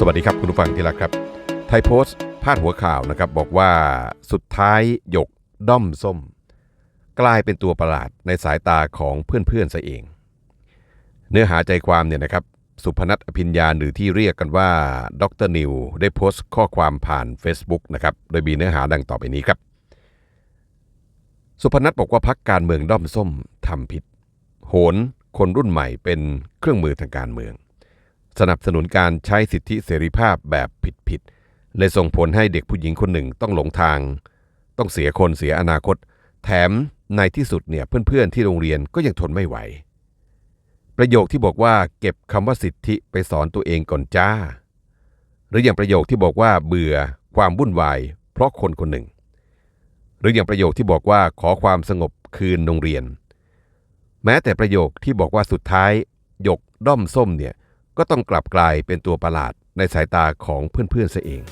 สวัสดีครับคุณผู้ฟังที่รักครับ ไทยโพสต์พาดหัวข่าวนะครับบอกว่าสุดท้ายหยกด้อมส้ม กลายเป็นตัวประหลาดในสายตาของเพื่อนๆซะเอง เนื้อหาใจความเนี่ยนะครับสุพนัทอภิญญาหรือที่เรียกกันว่าดรนิวได้โพสต์ข้อความผ่าน Facebook นะครับโดยมีเนื้อหาดังต่อไปนี้ครับ สุพนัทบอกว่าพักการเมืองด้อมส้มทำผิด โหนคนรุ่นใหม่เป็นเครื่องมือทางการเมือง สนับสนุนการใช้สิทธิเสรีภาพแบบผิดๆเลยส่งผลให้เด็กผู้หญิงคนหนึ่งต้องหลงทาง ต้องเสียคนเสียอนาคต แถมในที่สุดเนี่ยเพื่อนๆที่โรงเรียนก็ยังทนไม่ไหว ประโยคที่บอกว่าเก็บคำว่าสิทธิไปสอนตัวเองก่อนจ้า หรืออย่างประโยคที่บอกว่าเบื่อความวุ่นวาย เพราะคนคนหนึ่ง หรืออย่างประโยคที่บอกว่าขอความสงบคืนโรงเรียน แม้แต่ประโยคที่บอกว่าสุดท้าย หยกด้อมส้มเนี่ย ก็ต้องกลับกลายเป็นตัวประหลาดในสายตาของเพื่อนๆซะเอง